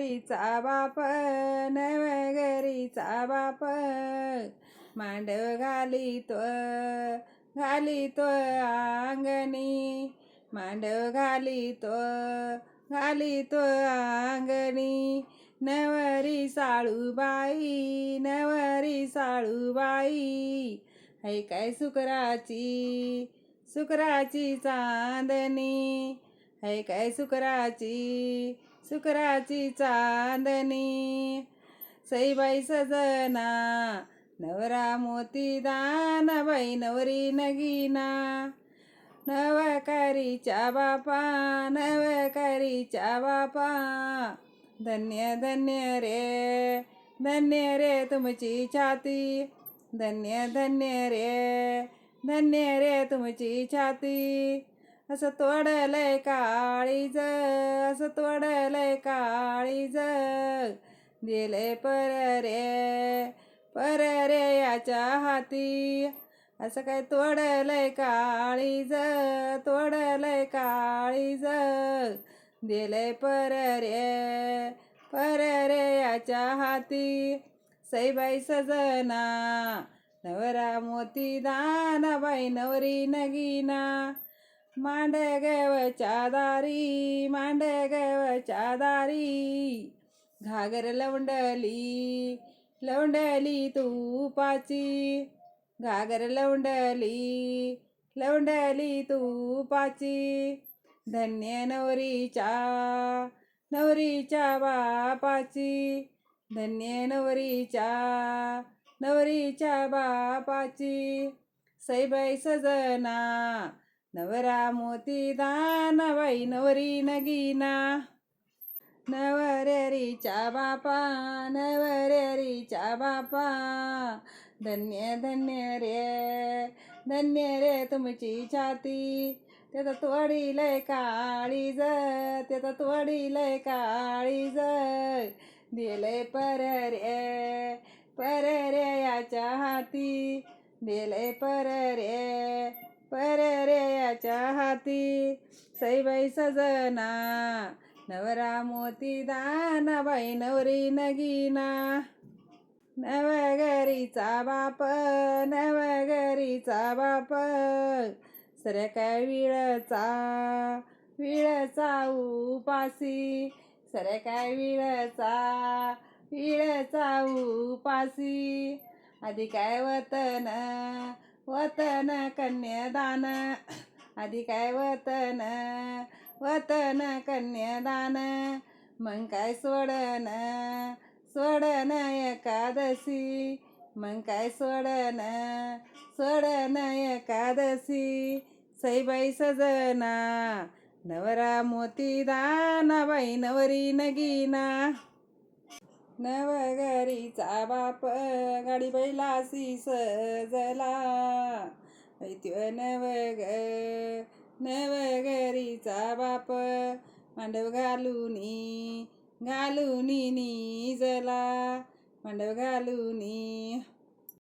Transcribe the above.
नवघरीचा बाप नवघरीचा बाप. मांडव घालितो घालितो अंगणी. मांडव घालितो घालितो अंगणी. नवरी साळूबाई नवरी साळूबाई है काय सुकराची सुकराची चांदणी. है काय सुकराची सुकराची चांदणी सईबाई सजना नवरा मोती दाना बाई नवरी नगीना। नवकारीच्या बापा नवकारीच्या बापा। धन्य धन्य रे धन्य रे तुमची छाती। धन्य धन्य रे धन्य रे तुमची छाती। असं तोडलंय ज असं तोडलंय जग. दिले पर रे पर रे याच्या हाती. असं काय तोडलंय काळीज तोडलंय जग. दिले पर रे पर रे याच्या हाती. सईबाई सजना नवरा मोती दानाबाई नवरी नगीना. मांड गवच्या दारी मांड दारी घागर लवंडली लवंडली तुपाची घागर लवंडली लवंडली तुपाची धन्य नवरीच्या नवरीच्या बापाची धन्य नवरीच्या नवरीच्या बापाची सैबाई सजना नवरा मोती दाना बाई नवरी नगीना नवरेरीच्या बापा नवरेरीच्या बापा। धन्य धन्य रे धन्य रे तुमची छाती। त्याचा तोडी लय काळी काळीज त्याचा तोडी लय काळी काळीज दिलंय पर रे पर रे याच्या हाती। दिलंय पर रे पर रे याच्या हाती. सईबाई सजना नवरा मोती दानाबाई नवरी नगीना. नवघरीचा बाप नवघरीचा बाप. सर काय विळचा विळचा उपासी. सर काय विळचा विळचा उपासी. आधी काय वतन वतन कन्यादान. आधी काय वतन? वतन कन्यादान. मग काय सोडन? सोडन एकादशी. मग काय सोडन? सोडन एकादशी. सईबाई सजना नवरा मोती दाना बाई नवरी नगीना. नवघरीचा बाप गाडी बैलासी सजला. ऐत्य नवग नवघरीचा बाप मांडव घालूनी घालूनी निजला. मांडव घालूनी